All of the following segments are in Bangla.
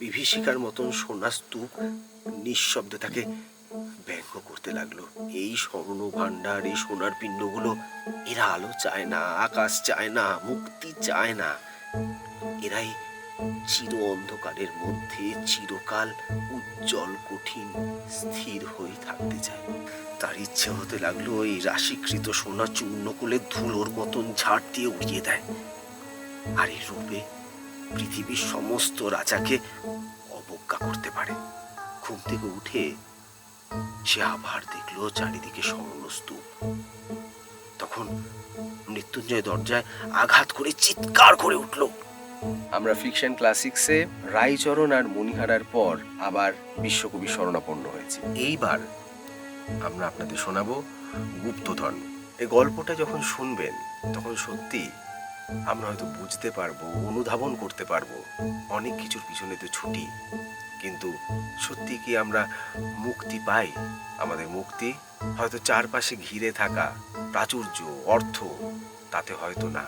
বিভীষিকার মতন সোনা স্তূপ নিঃশব্দে তাকে ব্যঙ্গ করতে লাগল। এই স্বর্ণ ভাণ্ডার এই সোনার পিণ্ডগুলো এরা আলো চায় না, আকাশ চায় না, মুক্তি চায় না। এরাই চির অন্ধকারের মধ্যে চিরকাল উজ্জ্বল, কঠিন, স্থির হয়ে থাকতে চায়। তার ইচ্ছে হতে লাগল এই রাশিকৃত সোনা চূর্ণ করে ধুলোর মতন ঝাড় দিয়ে উড়িয়ে দেয়। আর এই রূপে পৃথিবীর সমস্ত রাজাকে অবজ্ঞা করতে পারে। ঘুম থেকে উঠে সে আবার দেখল চারিদিকে স্বর্ণ স্তূপ তখন মৃত্যুঞ্জয় দরজায় আঘাত করে চিৎকার করে উঠল। আমরা ফিকশন ক্লাসিক্সে রায়চরণ আর মণিহারার পর আবার বিশ্বকবি শরণাপন্ন হয়েছে। এইবার আমরা আপনাদের শোনাবো গুপ্তধন। এই গল্পটা যখন শুনবেন তখন সত্যি আমরা হয়তো বুঝতে পারব, অনুধাবন করতে পারব, অনেক কিছুর পিছনে তো ছুটি। কিন্তু সত্যি কি আমরা মুক্তি পাই? আমাদের মুক্তি হয়তো চারপাশে ঘিরে থাকা প্রাচুর্য, অর্থ, তাতে হয়তো না।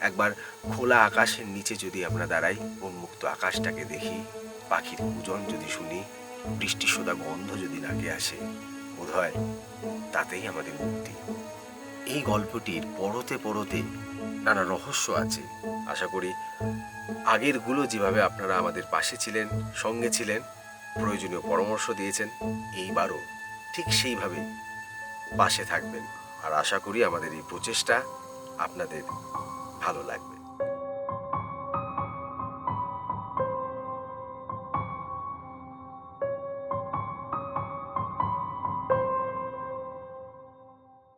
একবার খোলা আকাশের নিচে যদি আমরা দাঁড়াই, উন্মুক্ত আকাশটাকে দেখি, পাখির পূজন যদি শুনি বৃষ্টি সোদা গন্ধ যদি নাকে আসে বোধ হয় তাতেই আমাদের মুক্তি। এই গল্পটির পরতে পরতে নানা রহস্য আছে। আশা করি আগেরগুলো যেভাবে আপনারা আমাদের পাশে ছিলেন, সঙ্গে ছিলেন, প্রয়োজনীয় পরামর্শ দিয়েছেন, এইবারও ঠিক সেইভাবে পাশে থাকবেন। আর আশা করি আমাদের এই প্রচেষ্টা আপনাদের ভালো লাগবে।